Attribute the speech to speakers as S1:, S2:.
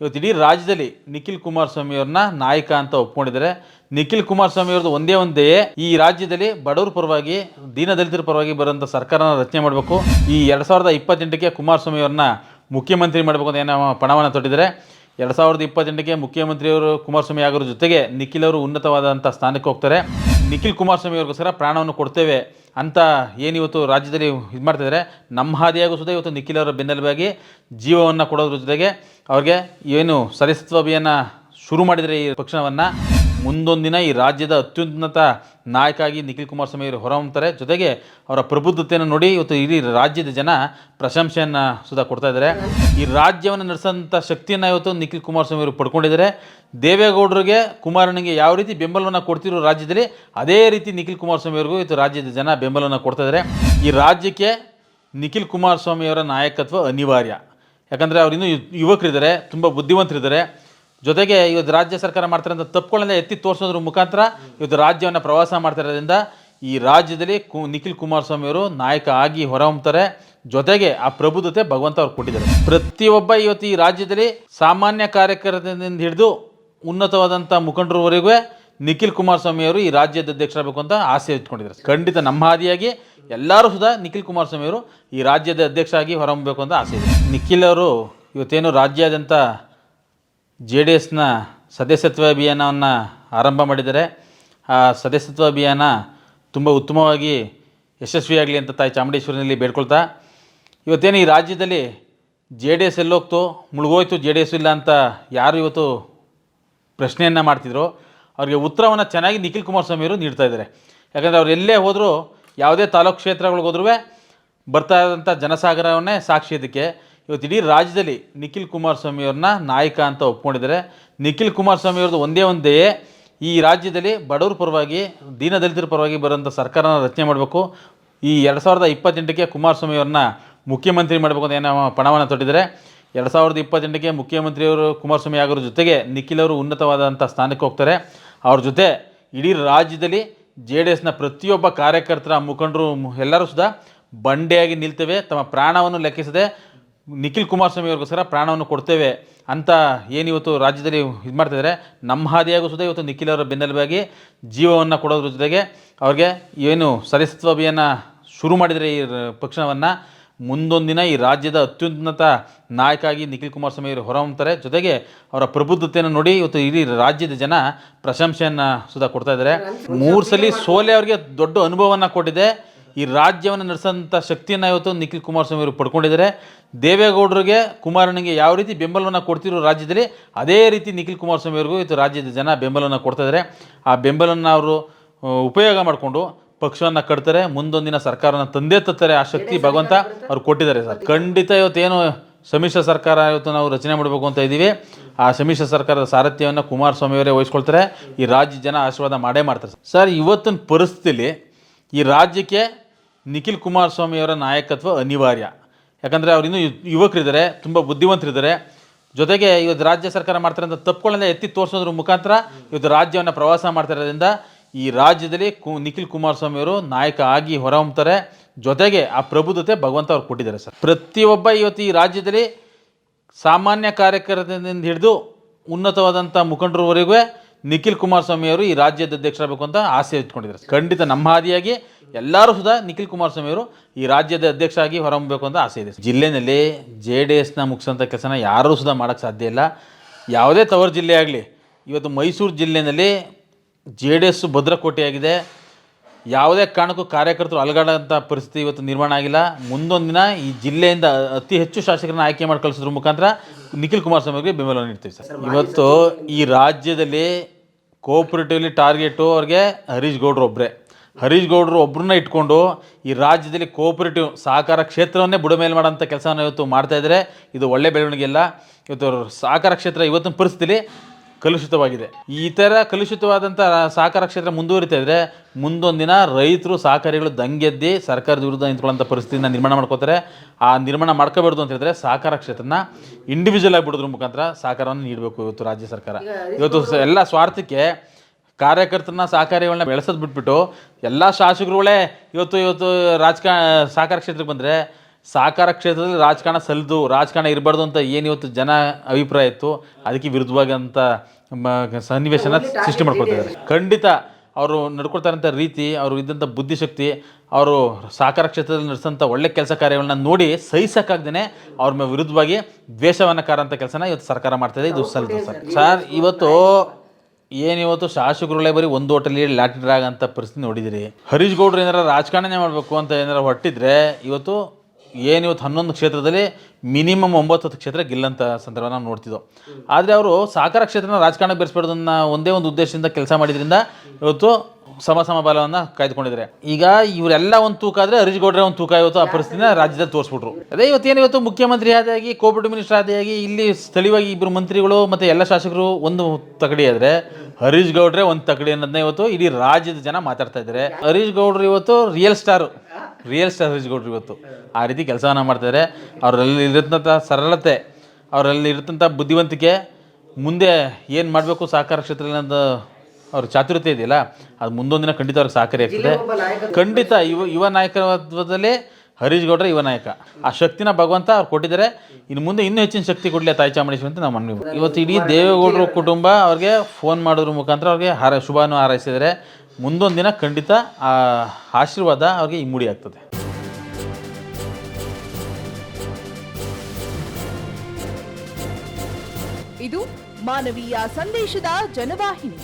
S1: ಇವತ್ತು ಇಡೀ ರಾಜ್ಯದಲ್ಲಿ ನಿಖಿಲ್ ಕುಮಾರಸ್ವಾಮಿಯವ್ರನ್ನ ನಾಯಕ ಅಂತ ಒಪ್ಕೊಂಡಿದ್ದಾರೆ. ನಿಖಿಲ್ ಕುಮಾರಸ್ವಾಮಿ ಅವ್ರದ್ದು ಒಂದೇ ಒಂದೇ ಈ ರಾಜ್ಯದಲ್ಲಿ ಬಡವರ ಪರವಾಗಿ, ದೀನದಲಿತರ ಪರವಾಗಿ ಬರುವಂಥ ಸರ್ಕಾರನ ರಚನೆ ಮಾಡಬೇಕು. ಈ ಎರಡು ಸಾವಿರದ ಇಪ್ಪತ್ತೆಂಟಕ್ಕೆ ಕುಮಾರಸ್ವಾಮಿಯವ್ರನ್ನ ಮುಖ್ಯಮಂತ್ರಿ ಮಾಡಬೇಕು ಅಂತ ಏನೋ ಪಣವನ್ನು ತೊಟ್ಟಿದ್ದಾರೆ. ಎರಡು ಸಾವಿರದ ಇಪ್ಪತ್ತೆಂಟಕ್ಕೆ ಮುಖ್ಯಮಂತ್ರಿಯವರು ಕುಮಾರಸ್ವಾಮಿ ಆಗೋರ ಜೊತೆಗೆ ನಿಖಿಲ್ ಅವರು ಉನ್ನತವಾದಂಥ ಸ್ಥಾನಕ್ಕೆ ಹೋಗ್ತಾರೆ. ನಿಖಿಲ್ ಕುಮಾರಸ್ವಾಮಿ ಅವ್ರಿಗೋಸ್ಕರ ಪ್ರಾಣವನ್ನು ಕೊಡ್ತೇವೆ ಅಂತ ಏನು ಇವತ್ತು ರಾಜ್ಯದಲ್ಲಿ ಇದು ಮಾಡ್ತಿದ್ದಾರೆ ನಮ್ಮ ಹಾದಿಯಾಗೂ ಸುದ ಇವತ್ತು ನಿಖಿಲ್ ಅವರ ಬೆನ್ನೆಲುಬಾಗಿ ಜೀವವನ್ನು ಕೊಡೋದ್ರ ಜೊತೆಗೆ ಅವ್ರಿಗೆ ಏನು ಸದಸ್ಯತ್ವ ಅಭಿಯಾನ ಶುರು ಮಾಡಿದರೆ ಈ ಪಕ್ಷವನ್ನು ಮುಂದೊಂದಿನ ಈ ರಾಜ್ಯದ ಅತ್ಯುನ್ನತ ನಾಯಕ ಆಗಿ ನಿಖಿಲ್ ಕುಮಾರಸ್ವಾಮಿ ಅವರು ಹೊರಹೊಮ್ತಾರೆ ಜೊತೆಗೆ ಅವರ ಪ್ರಬುದ್ಧತೆಯನ್ನು ನೋಡಿ ಇವತ್ತು ಇಡೀ ರಾಜ್ಯದ ಜನ ಪ್ರಶಂಸೆಯನ್ನು ಸುಧಾ ಕೊಡ್ತಾ ಇದ್ದಾರೆ. ಈ ರಾಜ್ಯವನ್ನು ನಡೆಸೋಂಥ ಶಕ್ತಿಯನ್ನು ಇವತ್ತು ನಿಖಿಲ್ ಕುಮಾರಸ್ವಾಮಿ ಅವರು ಪಡ್ಕೊಂಡಿದ್ದಾರೆ. ದೇವೇಗೌಡರಿಗೆ, ಕುಮಾರನಿಗೆ ಯಾವ ರೀತಿ ಬೆಂಬಲವನ್ನು ಕೊಡ್ತಿರೋ ರಾಜ್ಯದಲ್ಲಿ ಅದೇ ರೀತಿ ನಿಖಿಲ್ ಕುಮಾರಸ್ವಾಮಿ ಅವ್ರಿಗೂ ಇವತ್ತು ರಾಜ್ಯದ ಜನ ಬೆಂಬಲವನ್ನು ಕೊಡ್ತಾ ಇದ್ದಾರೆ. ಈ ರಾಜ್ಯಕ್ಕೆ ನಿಖಿಲ್ ಕುಮಾರಸ್ವಾಮಿಯವರ ನಾಯಕತ್ವ ಅನಿವಾರ್ಯ. ಯಾಕಂದರೆ ಅವರಿನ್ನೂ ಯುವಕರಿದ್ದಾರೆ, ತುಂಬ ಬುದ್ಧಿವಂತರಿದ್ದಾರೆ. ಜೊತೆಗೆ ಇವತ್ತು ರಾಜ್ಯ ಸರ್ಕಾರ ಮಾಡ್ತಾರಂಥ ತಪ್ಪುಗಳನ್ನ ಎತ್ತಿ ತೋರಿಸೋದ್ರ ಮುಖಾಂತರ ಇವತ್ತು ರಾಜ್ಯವನ್ನು ಪ್ರವಾಸ ಮಾಡ್ತಿರೋದ್ರಿಂದ ಈ ರಾಜ್ಯದಲ್ಲಿ ಕು, ನಿಖಿಲ್ ಕುಮಾರಸ್ವಾಮಿ ಅವರು ನಾಯಕ ಆಗಿ ಹೊರಹೊಮ್ತಾರೆ. ಜೊತೆಗೆ ಆ ಪ್ರಬುದ್ಧತೆ ಭಗವಂತ ಅವ್ರು ಕೊಟ್ಟಿದ್ದಾರೆ. ಪ್ರತಿಯೊಬ್ಬ ಇವತ್ತು ಈ ರಾಜ್ಯದಲ್ಲಿ ಸಾಮಾನ್ಯ ಕಾರ್ಯಕರ್ತರಿಂದ ಹಿಡಿದು ಉನ್ನತವಾದಂಥ ಮುಖಂಡರವರೆಗೂ ನಿಖಿಲ್ ಕುಮಾರಸ್ವಾಮಿ ಅವರು ಈ ರಾಜ್ಯದ ಅಧ್ಯಕ್ಷರಾಗಬೇಕು ಅಂತ ಆಸೆ ಇಟ್ಕೊಂಡಿದ್ದಾರೆ ಖಂಡಿತ ನಮ್ಮ ಹಾದಿಯಾಗಿ ಎಲ್ಲರೂ ಸುಧಾ ನಿಖಿಲ್ ಕುಮಾರಸ್ವಾಮಿ ಅವರು ಈ ರಾಜ್ಯದ ಅಧ್ಯಕ್ಷರಾಗಿ ಹೊರಹೊಮ್ಮಬೇಕು ಅಂತ ಆಸೆ ಇದೆ. ನಿಖಿಲ್ ಅವರು ಇವತ್ತೇನು ರಾಜ್ಯಾದ್ಯಂತ ಜೆ ಡಿ ಎಸ್ನ ಸದಸ್ಯತ್ವ ಅಭಿಯಾನವನ್ನು ಆರಂಭ ಮಾಡಿದ್ದಾರೆ ಆ ಸದಸ್ಯತ್ವ ಅಭಿಯಾನ ತುಂಬ ಉತ್ತಮವಾಗಿ ಯಶಸ್ವಿಯಾಗಲಿ ಅಂತ ತಾಯಿ ಚಾಮುಂಡೇಶ್ವರಿನಲ್ಲಿ ಬೇಡ್ಕೊಳ್ತಾ, ಇವತ್ತೇನು ಈ ರಾಜ್ಯದಲ್ಲಿ ಜೆ ಡಿ ಎಸ್ ಎಲ್ಲೋಗ್ತು, ಮುಳುಗೋಯ್ತು ಜೆ ಡಿ ಎಸ್ ಇಲ್ಲ ಅಂತ ಯಾರು ಇವತ್ತು ಪ್ರಶ್ನೆಯನ್ನು ಮಾಡ್ತಿದ್ರು, ಅವ್ರಿಗೆ ಉತ್ತರವನ್ನು ಚೆನ್ನಾಗಿ ನಿಖಿಲ್ ಕುಮಾರಸ್ವಾಮಿ ಅವರು ನೀಡ್ತಾ ಇದ್ದಾರೆ. ಯಾಕಂದರೆ ಅವ್ರು ಎಲ್ಲೇ ಹೋದರೂ ಯಾವುದೇ ತಾಲೂಕು ಕ್ಷೇತ್ರಗಳಿಗೆ ಹೋದ್ರೂ ಬರ್ತಾ ಇರೋಂಥ ಜನಸಾಗರವನ್ನೇ ಸಾಕ್ಷಿ ಇದಕ್ಕೆ. ಇವತ್ತು ಇಡೀ ರಾಜ್ಯದಲ್ಲಿ ನಿಖಿಲ್ ಕುಮಾರಸ್ವಾಮಿ ಅವ್ರನ್ನ ನಾಯಕ ಅಂತ ಒಪ್ಕೊಂಡಿದ್ದಾರೆ. ನಿಖಿಲ್ ಕುಮಾರಸ್ವಾಮಿ ಅವ್ರದ್ದು ಒಂದೇ ಒಂದೇ ಈ ರಾಜ್ಯದಲ್ಲಿ ಬಡವರ ಪರವಾಗಿ, ದೀನದಲಿತರ ಪರವಾಗಿ ಬರುವಂಥ ಸರ್ಕಾರನ ರಚನೆ ಮಾಡಬೇಕು. ಈ ಎರಡು ಸಾವಿರದ ಇಪ್ಪತ್ತೆಂಟಕ್ಕೆ ಕುಮಾರಸ್ವಾಮಿ ಅವ್ರನ್ನ ಮುಖ್ಯಮಂತ್ರಿ ಮಾಡಬೇಕು ಅಂತ ಏನೋ ಪಣವನ್ನು ತೊಟ್ಟಿದ್ದಾರೆ. ಎರಡು ಸಾವಿರದ ಇಪ್ಪತ್ತೆಂಟಕ್ಕೆ ಮುಖ್ಯಮಂತ್ರಿಯವರು ಕುಮಾರಸ್ವಾಮಿ ಆಗೋರ ಜೊತೆಗೆ ನಿಖಿಲ್ ಅವರು ಉನ್ನತವಾದಂಥ ಸ್ಥಾನಕ್ಕೆ ಹೋಗ್ತಾರೆ. ಅವ್ರ ಜೊತೆ ಇಡೀ ರಾಜ್ಯದಲ್ಲಿ ಜೆ ಡಿ ಎಸ್ನ ಪ್ರತಿಯೊಬ್ಬ ಕಾರ್ಯಕರ್ತರ ಮುಖಂಡರು ಎಲ್ಲರೂ ಸುಧಾ ಬಂಡೆಯಾಗಿ ನಿಲ್ತೇವೆ. ತಮ್ಮ ಪ್ರಾಣವನ್ನು ಲೆಕ್ಕಿಸದೆ ನಿಖಿಲ್ ಕುಮಾರಸ್ವಾಮಿ ಅವ್ರಿಗೋಸ್ಕರ ಪ್ರಾಣವನ್ನು ಕೊಡ್ತೇವೆ ಅಂತ ಏನಿವತ್ತು ರಾಜ್ಯದಲ್ಲಿ ಇದು ಮಾಡ್ತಿದ್ದಾರೆ ನಮ್ಮ ಹಾದಿಯಾಗೂ ಸುದ ಇವತ್ತು ನಿಖಿಲ್ ಅವರ ಬೆನ್ನೆಲುಬಾಗಿ ಜೀವವನ್ನು ಕೊಡೋದ್ರ ಜೊತೆಗೆ ಅವ್ರಿಗೆ ಏನು ಸರಿಸತ್ವ ಶುರು ಮಾಡಿದರೆ ಈ ಪಕ್ಷವನ್ನು. ದಿನ ಈ ರಾಜ್ಯದ ಅತ್ಯುನ್ನತ ನಾಯಕಾಗಿ ನಿಖಿಲ್ ಕುಮಾರಸ್ವಾಮಿ ಅವರು ಹೊರಹೊಮ್ಮತಾರೆ ಜೊತೆಗೆ ಅವರ ಪ್ರಬುದ್ಧತೆಯನ್ನು ನೋಡಿ ಇವತ್ತು ಇಡೀ ರಾಜ್ಯದ ಜನ ಪ್ರಶಂಸೆಯನ್ನು ಸುಧಾ ಕೊಡ್ತಾ ಇದ್ದಾರೆ ಮೂರು ಸಲ ಸೋಲೆ ಅವರಿಗೆ ದೊಡ್ಡ ಅನುಭವವನ್ನು ಕೊಟ್ಟಿದೆ. ಈ ರಾಜ್ಯವನ್ನು ನಡೆಸೋಂಥ ಶಕ್ತಿಯನ್ನು ಇವತ್ತು ನಿಖಿಲ್ ಕುಮಾರಸ್ವಾಮಿ ಅವರು ಪಡ್ಕೊಂಡಿದ್ದಾರೆ. ದೇವೇಗೌಡರಿಗೆ, ಕುಮಾರನಿಗೆ ಯಾವ ರೀತಿ ಬೆಂಬಲವನ್ನು ಕೊಡ್ತಿರೋ ರಾಜ್ಯದಲ್ಲಿ ಅದೇ ರೀತಿ ನಿಖಿಲ್ ಕುಮಾರಸ್ವಾಮಿ ಅವರಿಗೂ ಇವತ್ತು ರಾಜ್ಯದ ಜನ ಬೆಂಬಲವನ್ನು ಕೊಡ್ತಾಯಿದ್ದಾರೆ ಆ ಬೆಂಬಲವನ್ನು ಅವರು ಉಪಯೋಗ ಮಾಡಿಕೊಂಡು ಪಕ್ಷವನ್ನು ಕಟ್ತಾರೆ. ಮುಂದೊಂದಿನ ಸರ್ಕಾರನ ತಂದೆ ತತ್ತಾರೆ ಆ ಶಕ್ತಿ ಭಗವಂತ ಅವ್ರು ಕೊಟ್ಟಿದ್ದಾರೆ ಸರ್. ಖಂಡಿತ ಇವತ್ತೇನು ಸಮ್ಮಿಶ್ರ ಸರ್ಕಾರ ಇವತ್ತು ನಾವು ರಚನೆ ಮಾಡಬೇಕು ಅಂತ ಇದ್ದೀವಿ. ಆ ಸಮ್ಮಿಶ್ರ ಸರ್ಕಾರದ ಸಾರಥ್ಯವನ್ನು ಕುಮಾರಸ್ವಾಮಿ ಅವರೇ ವಹಿಸ್ಕೊಳ್ತಾರೆ. ಈ ರಾಜ್ಯ ಜನ ಆಶೀರ್ವಾದ ಮಾಡೇ ಮಾಡ್ತಾರೆ ಸರ್, ಇವತ್ತಿನ ಪರಿಸ್ಥಿತಿಲಿ ಈ ರಾಜ್ಯಕ್ಕೆ ನಿಖಿಲ್ ಕುಮಾರಸ್ವಾಮಿಯವರ ನಾಯಕತ್ವ ಅನಿವಾರ್ಯ. ಯಾಕಂದರೆ ಅವ್ರು ಇನ್ನೂ ಯು- ಯುವಕರಿದ್ದಾರೆ, ತುಂಬ ಬುದ್ಧಿವಂತರಿದ್ದಾರೆ. ಜೊತೆಗೆ ಇವತ್ತು ರಾಜ್ಯ ಸರ್ಕಾರ ಮಾಡ್ತಾರಂಥ ತಪ್ಪುಗಳನ್ನ ಎತ್ತಿ ತೋರಿಸೋದ್ರ ಮುಖಾಂತರ ಇವತ್ತು ರಾಜ್ಯವನ್ನು ಪ್ರವಾಸ ಮಾಡ್ತಾ ಇರೋದ್ರಿಂದ ಈ ರಾಜ್ಯದಲ್ಲಿ ಕು ನಿಖಿಲ್ ಕುಮಾರಸ್ವಾಮಿಯವರು ನಾಯಕ ಆಗಿ ಹೊರಹೊಮ್ತಾರೆ. ಜೊತೆಗೆ ಆ ಪ್ರಬುದ್ಧತೆ ಭಗವಂತ ಅವ್ರು ಕೊಟ್ಟಿದ್ದಾರೆ ಸರ್. ಪ್ರತಿಯೊಬ್ಬ ಇವತ್ತು ಈ ರಾಜ್ಯದಲ್ಲಿ ಸಾಮಾನ್ಯ ಕಾರ್ಯಕರ್ತರಿಂದ ಹಿಡಿದು ಉನ್ನತವಾದಂಥ ಮುಖಂಡರವರೆಗೂ ನಿಖಿಲ್ ಕುಮಾರಸ್ವಾಮಿಯವರು ಈ ರಾಜ್ಯದ ಅಧ್ಯಕ್ಷರಾಗಬೇಕು ಅಂತ ಆಸೆ ಇಟ್ಕೊಂಡಿದ್ದಾರೆ ಖಂಡಿತ ನಮ್ಮ ಹಾದಿಯಾಗಿ ಎಲ್ಲರೂ ಸುಧಾ ನಿಖಿಲ್ ಕುಮಾರಸ್ವಾಮಿ ಅವರು ಈ ರಾಜ್ಯದ ಅಧ್ಯಕ್ಷ ಆಗಿ ಹೊರಹೊಮ್ಮಬೇಕು ಅಂತ ಆಸೆ ಇದೆ. ಜಿಲ್ಲೆಯಲ್ಲಿ ಜೆ ಡಿ ಎಸ್ನ ಮುಗಿಸೋಂಥ ಕೆಲಸನ ಯಾರೂ ಸುಧಾ ಮಾಡೋಕ್ಕೆ ಸಾಧ್ಯ ಇಲ್ಲ. ಯಾವುದೇ ತವರು ಜಿಲ್ಲೆ ಆಗಲಿ, ಇವತ್ತು ಮೈಸೂರು ಜಿಲ್ಲೆಯಲ್ಲಿ ಜೆ ಡಿ ಎಸ್ ಭದ್ರಕೋಟೆಯಾಗಿದೆ. ಯಾವುದೇ ಕಾರಣಕ್ಕೂ ಕಾರ್ಯಕರ್ತರು ಅಲಗಾಡೋಂಥ ಪರಿಸ್ಥಿತಿ ಇವತ್ತು ನಿರ್ಮಾಣ ಆಗಿಲ್ಲ. ಮುಂದೊಂದು ದಿನ ಈ ಜಿಲ್ಲೆಯಿಂದ ಅತಿ ಹೆಚ್ಚು ಶಾಸಕರನ್ನ ಆಯ್ಕೆ ಮಾಡಿ ಕಳಿಸೋದ್ರ ಮುಖಾಂತರ ನಿಖಿಲ್ ಕುಮಾರಸ್ವಾಮಿ ಅವರಿಗೆ ಬೆಂಬಲ ನೀಡ್ತೀವಿ ಸರ್. ಇವತ್ತು ಈ ರಾಜ್ಯದಲ್ಲಿ ಕೋಆಪರೇಟಿವ್ಲಿ ಟಾರ್ಗೆಟು ಅವ್ರಿಗೆ ಹರೀಶ್ ಗೌಡ್ರು ಒಬ್ಬರೇ ಹರೀಶ್ ಗೌಡ್ರು ಒಬ್ಬರನ್ನ ಇಟ್ಕೊಂಡು ಈ ರಾಜ್ಯದಲ್ಲಿ ಕೋಆಪರೇಟಿವ್ ಸಹಕಾರ ಕ್ಷೇತ್ರವನ್ನೇ ಬುಡಮೇಲೆ ಮಾಡೋಂಥ ಕೆಲಸವನ್ನು ಇವತ್ತು ಮಾಡ್ತಾ ಇದ್ದರೆ. ಇದು ಒಳ್ಳೆ ಬೆಳವಣಿಗೆ ಇಲ್ಲ ಇವತ್ತು ಸಹಕಾರ ಕ್ಷೇತ್ರ ಇವತ್ತಿನ ಪರಿಸ್ಥಿತಿಲಿ ಕಲುಷಿತವಾಗಿದೆ. ಈ ಥರ ಕಲುಷಿತವಾದಂಥ ಸಹಕಾರ ಕ್ಷೇತ್ರ ಮುಂದುವರಿತಾ ಇದ್ದರೆ ಮುಂದೊಂದು ದಿನ ರೈತರು ಸಹಕಾರಿಗಳು ದಂಗೆದ್ದಿ ಸರ್ಕಾರದ ವಿರುದ್ಧ ನಿಂತ್ಕೊಳ್ಳೋಂಥ ಪರಿಸ್ಥಿತಿನ ನಿರ್ಮಾಣ ಮಾಡ್ಕೋತಾರೆ. ಆ ನಿರ್ಮಾಣ ಮಾಡ್ಕೋಬಾರ್ದು ಅಂತ ಹೇಳಿದ್ರೆ ಸಹಕಾರ ಕ್ಷೇತ್ರನ ಇಂಡಿವಿಜುವಲ್ ಆಗಿ ಬಿಡೋದ್ರ ಮುಖಾಂತರ ಸಹಕಾರವನ್ನು ನೀಡಬೇಕು ಇವತ್ತು ರಾಜ್ಯ ಸರ್ಕಾರ. ಇವತ್ತು ಎಲ್ಲ ಸ್ವಾರ್ಥಕ್ಕೆ ಕಾರ್ಯಕರ್ತರನ್ನ ಸಹಕಾರಿಗಳನ್ನ ಬೆಳೆಸೋದು ಬಿಟ್ಬಿಟ್ಟು ಎಲ್ಲ ಶಾಸಕರುಗಳೇ ಇವತ್ತು ಇವತ್ತು ರಾಜಕಾರಣ ಸಹಕಾರ ಕ್ಷೇತ್ರಕ್ಕೆ ಬಂದರೆ ಸಹಕಾರ ಕ್ಷೇತ್ರದಲ್ಲಿ ರಾಜಕಾರಣ ಸಲ್ದು ರಾಜಕಾರಣ ಇರಬಾರ್ದು ಅಂತ ಏನು ಇವತ್ತು ಜನ ಅಭಿಪ್ರಾಯ ಇತ್ತು ಅದಕ್ಕೆ ವಿರುದ್ಧವಾಗಂಥ ಸನ್ನಿವೇಶನ ಸೃಷ್ಟಿ ಮಾಡ್ಕೊಳ್ತಿದ್ದಾರೆ. ಖಂಡಿತ ಅವರು ನಡ್ಕೊಳ್ತಾರಂಥ ರೀತಿ ಅವರು ಇದ್ದಂಥ ಬುದ್ಧಿಶಕ್ತಿ ಅವರು ಸಹಕಾರ ಕ್ಷೇತ್ರದಲ್ಲಿ ನಡೆಸೋಂಥ ಒಳ್ಳೆ ಕೆಲಸ ಕಾರ್ಯಗಳನ್ನ ನೋಡಿ ಸಹಿಸೋಕ್ಕಾಗ್ದೇ ಅವ್ರ ವಿರುದ್ಧವಾಗಿ ದ್ವೇಷವನ್ನು ಕಾರಂಥ ಕೆಲಸನ ಇವತ್ತು ಸರ್ಕಾರ ಮಾಡ್ತಾಯಿದೆ ಇದು. ಸಲ್ದು ಸರ್. ಸರ್. ಇವತ್ತು ಏನಿವತ್ತು ಶಾಸಕರುಗಳೇ ಬರೀ ಒಂದು ಹೋಟೆಲ್ ಡ್ರಾಗ್ ಆಗಂತ ಪರಿಸ್ಥಿತಿ ನೋಡಿದಿರಿ? ಹರೀಶ್ ಗೌಡ್ರು ಏನಾರ ರಾಜಕಾರಣನೇ ಮಾಡಬೇಕು ಅಂತ ಏನಾರ ಹೊಟ್ಟಿದ್ರೆ ಇವತ್ತು ಏನಿವತ್ತು ಹನ್ನೊಂದು ಕ್ಷೇತ್ರದಲ್ಲಿ ಮಿನಿಮಮ್ ಒಂಬತ್ತು ಕ್ಷೇತ್ರ ಗೆಲ್ಲಂಥ ಸಂದರ್ಭ ನಾವು ನೋಡ್ತಿದ್ದೋ ಆದರೆ ಅವರು ಸಾಕಾರ ಕ್ಷೇತ್ರನ ರಾಜಕಾರಣ ಬೆರೆಸ್ಬಾರ್ದನ್ನ ಒಂದೇ ಒಂದು ಉದ್ದೇಶದಿಂದ ಕೆಲಸ ಮಾಡಿದ್ರಿಂದ ಇವತ್ತು ಸಮ ಸಮಬಲವನ್ನು ಕಾಯ್ದುಕೊಂಡಿದ್ದಾರೆ. ಈಗ ಇವರೆಲ್ಲ ಒಂದು ತೂಕ ಆದರೆ ಹರೀಶ್ ಗೌಡ್ರೆ ಒಂದು ತೂಕ ಇವತ್ತು ಆ ಪರಿಸ್ಥಿತಿನ ರಾಜ್ಯದಲ್ಲಿ ತೋರಿಸ್ಬಿಟ್ರು. ಅದೇ ಇವತ್ತೇನು ಇವತ್ತು ಮುಖ್ಯಮಂತ್ರಿ ಆದಾಗಿ, ಕೋವಿಡ್ ಮಿನಿಸ್ಟರ್ ಆದಾಗಿ, ಇಲ್ಲಿ ಸ್ಥಳೀಯವಾಗಿ ಇಬ್ಬರು ಮಂತ್ರಿಗಳು ಮತ್ತು ಎಲ್ಲ ಶಾಸಕರು ಒಂದು ತಗಡಿ ಆದರೆ ಹರೀಶ್ ಗೌಡ್ರೆ ಒಂದು ತಗಡಿ ಅನ್ನೋದನ್ನ ಇವತ್ತು ಇಡೀ ರಾಜ್ಯದ ಜನ ಮಾತಾಡ್ತಾ ಇದ್ದಾರೆ. ಹರೀಶ್ ಗೌಡ್ರು ಇವತ್ತು real star real star Harish ಗೌಡ್ರು ಇವತ್ತು. ಆ ರೀತಿ ಕೆಲಸವನ್ನು ಮಾಡ್ತಾರೆ ಅವರಲ್ಲಿ ಇರತಂಥ ಸರಳತೆ ಅವರಲ್ಲಿ ಇರತಂಥ ಬುದ್ಧಿವಂತಿಕೆ ಮುಂದೆ ಏನು ಮಾಡಬೇಕು ಸಹಕಾರ ಕ್ಷೇತ್ರದಲ್ಲಿ ಅವರ ಅವ್ರ ಚಾತುರ್ಯತೆ ಇದೆಯಲ್ಲ ಅದು ಮುಂದೊಂದಿನ ಖಂಡಿತ ಅವ್ರಿಗೆ ಸಹಕಾರಿ ಆಗ್ತದೆ. ಖಂಡಿತ ಯುವ ಯುವ ನಾಯಕತ್ವದಲ್ಲೇ ಹರೀಶ್ ಗೌಡ್ರೆ ಯುವ ನಾಯಕ. ಆ ಶಕ್ತಿನ ಭಗವಂತ ಅವ್ರು ಕೊಟ್ಟಿದ್ದಾರೆ. ಇನ್ನು ಮುಂದೆ ಇನ್ನೂ ಹೆಚ್ಚಿನ ಶಕ್ತಿ ಕೊಡಲಿ ತಾಯಿ ಚಾಮುಂಡೇಶ್ವರಿ ಅಂತ ನಾವು ಮನವಿ ಇವತ್ತು ಇಡೀ ದೇವೇಗೌಡರು ಕುಟುಂಬ ಅವ್ರಿಗೆ ಫೋನ್ ಮಾಡೋದ್ರ ಮುಖಾಂತರ ಅವ್ರಿಗೆ ಹಾರ, ಶುಭಾನು ಹಾರೈಸಿದರೆ ಮುಂದೊಂದು ದಿನ ಖಂಡಿತ ಆ ಆಶೀರ್ವಾದ ಅವ್ರಿಗೆ ಇಮ್ಮುಡಿ ಆಗ್ತದೆ.
S2: ಇದು ಮಾನವೀಯ ಸಂದೇಶದ ಜನವಾಹಿನಿ.